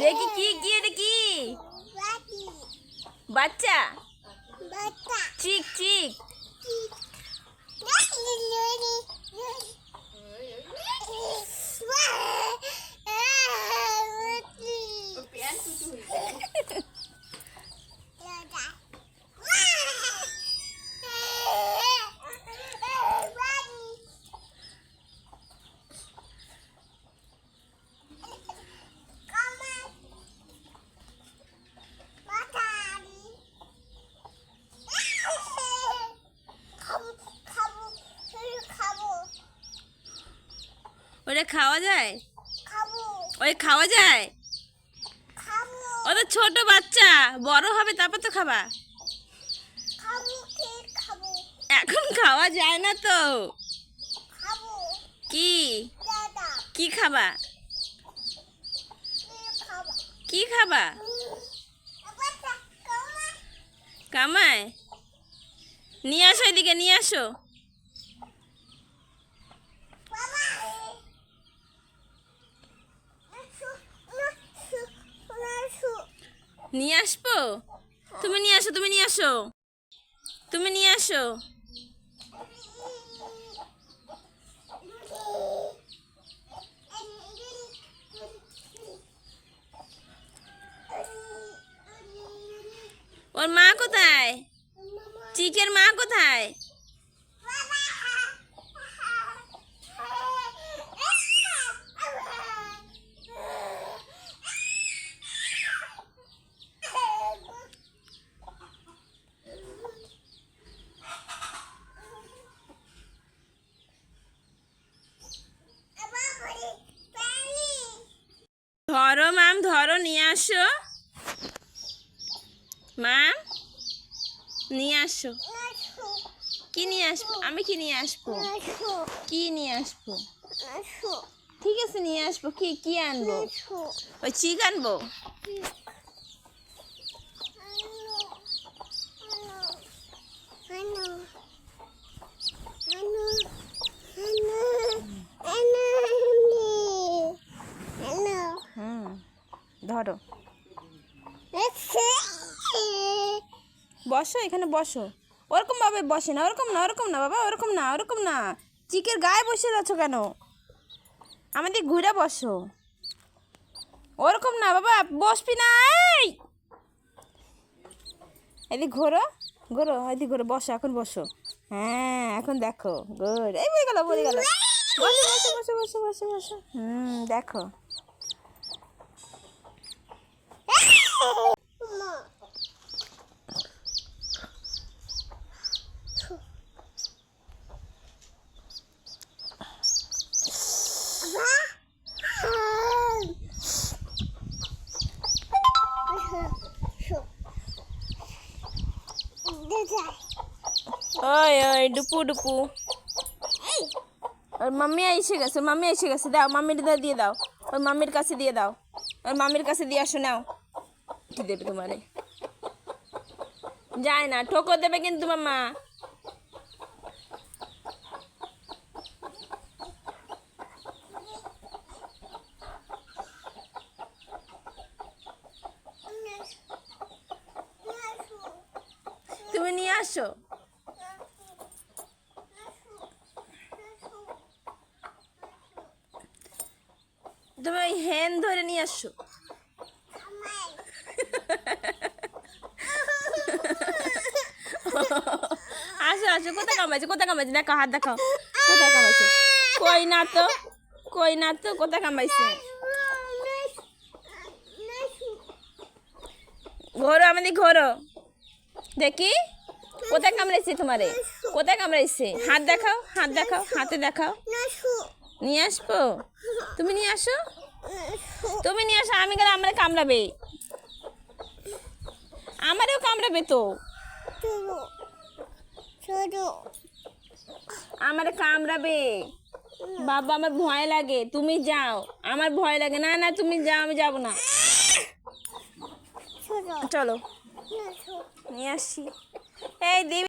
দেখি কি কি কি? বাচ্চা। চিক। চিক। ওটা খাওয়া যায়? ওই খাওয়া যায়? ও তো ছোট বাচ্চা বড় হবে তারপর তো খাবা। এখন খাওয়া যায় না তো। কি? কি খাবা? কি খাবা? কামায় নিয়ে আসো এদিকে নিয়ে আসো। নিয়ে আসব? তুমি নিয়ে আসো, তুমি নিয়ে আসো। তুমি নিয়ে আসো। ওর মা কোথায়? চিকের মা কোথায়? মাম, ধরো, নিয়ে আসো। মাম, নিয়ে আসো। কি নিয়ে আসব? আমি কি নিয়ে আসব? কি নিয়ে আসব? ঠিক আছে, নিয়ে আসব। কি কি আনব? ওই চিক আনব? ধরো বসো এখানে বসো। ওরকম ভাবে বসে না ওরকম না ওরকম না বাবা ওরকম না ওরকম না। চিকের গায়ে বসে যাচ্ছ কেন? আমাদের ঘুরে বসো। ওরকম না বাবা বসবি না এই! এদিক ঘোরো ঘোরো এদিক ঘোরো বসো এখন বসো। হ্যাঁ এখন দেখো গুড। এই বলে গেল বলে গেল। বসো বসো বসো বসো বসো বসো। হুম দেখো। ওই ডুপু ডুপু। ওর মাম্মি এসে গেছে, মাম্মি এসে গেছে। দাও, মাম্মির দা দিয়ে দাও। ওর মাম্মির কাছে দিয়ে দাও। ওর মাম্মির কাছে দিয়ে আসো, নাও। দেবে তোমারে? যায় না ঠোকর দেবে কিন্তু মাম্মা। আসো। তুমি ওই হ্যান ধরে নিয়ে আসো। আসো আসো, কোথায় কামাইছে কোথায় কামাইছে দেখো, হাত দেখাও। কোথায় কামাইছে কই না তো? কই না তো? কোথায় কামাইছে ঘোরো, আমাদের ঘোরো। দেখি। কোথায় কামড়াইছে তোমারে? কোথায় কামড়াইছে? হাত দেখাও হাত দেখাও হাতে দেখাও। নিয়ে আসব? তুমি নিয়ে আসো? তুমি নিয়ে আসো আমি গেলে আমার কামড়াবে। আমারও কামড়াবে তো। আমার কামড়াবে। বাবা আমার ভয় লাগে। তুমি যাও। আমার ভয় লাগে। না না তুমি যাও আমি যাব না। চলো। নিয়ে আসি। এই দিবি